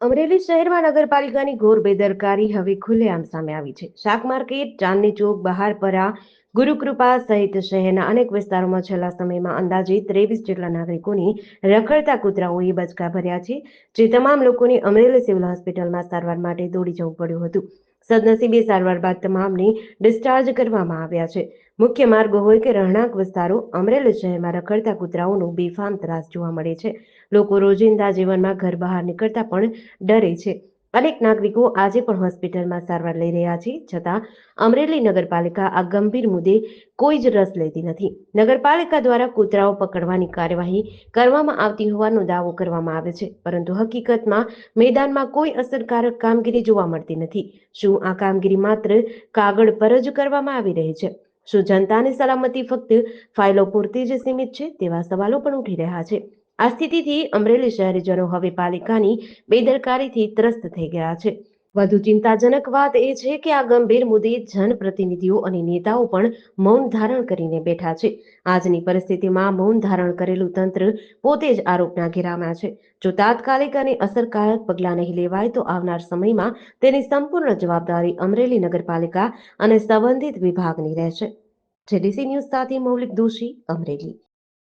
અમરેલી શહેરમાં નગરપાલિકાની ઘોર બેદરકારી હવે ખુલ્લેઆમ સામે આવી છે. શાક માર્કેટ, ચાંદની ચોક બહારપરા ગુરુકૃપા સહિત શહેરના અનેક વિસ્તારોમાં છેલ્લા સમયમાં અંદાજે ત્રેવીસ જેટલા નાગરિકોની રખડતા કૂતરાઓએ બચકા ભર્યા છે, જે તમામ લોકોને અમરેલી સિવિલ હોસ્પિટલમાં સારવાર માટે દોડી જવું પડ્યું હતું. સદનસીબે સારવાર બાદ તમામને ડિસ્ચાર્જ કરવામાં આવ્યા છે. મુખ્ય માર્ગો હોય કે રહેણાંક વિસ્તારો, અમરેલી શહેરમાં રખડતા કૂતરાઓનો બેફામ ત્રાસ જોવા મળે છે. લોકો રોજિંદા જીવનમાં ઘર બહાર નીકળતા પણ ડરે છે. અનેક નાગરિકો આજે પણ હોસ્પિટલમાં સારવાર લઈ રહ્યા છે, છતાં અમરેલી નગરપાલિકા આ ગંભીર મુદ્દે કોઈ જ રસ લેતી નથી. નગરપાલિકા દ્વારા કૂતરાઓ પકડવાની કાર્યવાહી કરવામાં આવતી હોવાનો દાવો કરવામાં આવે છે, પરંતુ હકીકતમાં મેદાનમાં કોઈ અસરકારક કામગીરી જોવા મળતી નથી. શું આ કામગીરી માત્ર કાગળ પર જ કરવામાં આવી રહી છે? શું જનતાની સલામતી ફક્ત ફાઇલો પૂરતી જ સીમિત છે તેવા સવાલો પણ ઉઠી રહ્યા છે? આ સ્થિતિથી અમરેલી શહેરીજનો હવે પાલિકાની બેદરકારીથી ત્રસ્ત થઈ ગયા છે. વધુ ચિંતાજનક વાત એ છે કે આ ગંભીર મુદ્દે જનપ્રતિનિધિઓ અને નેતાઓ પણ મૌન ધારણ કરીને બેઠા છે. આજની પરિસ્થિતિમાં મૌન ધારણ કરેલું તંત્ર પોતે જ આરોપના ઘેરામાં છે. જો તાત્કાલિક અને અસરકારક પગલાં નહીં લેવાય તો આવનાર સમયમાં તેની સંપૂર્ણ જવાબદારી અમરેલી નગરપાલિકા અને સંબંધિત વિભાગની રહેશે. જેડીસી ન્યૂઝ સાથે મૌલિક દોશી, અમરેલી.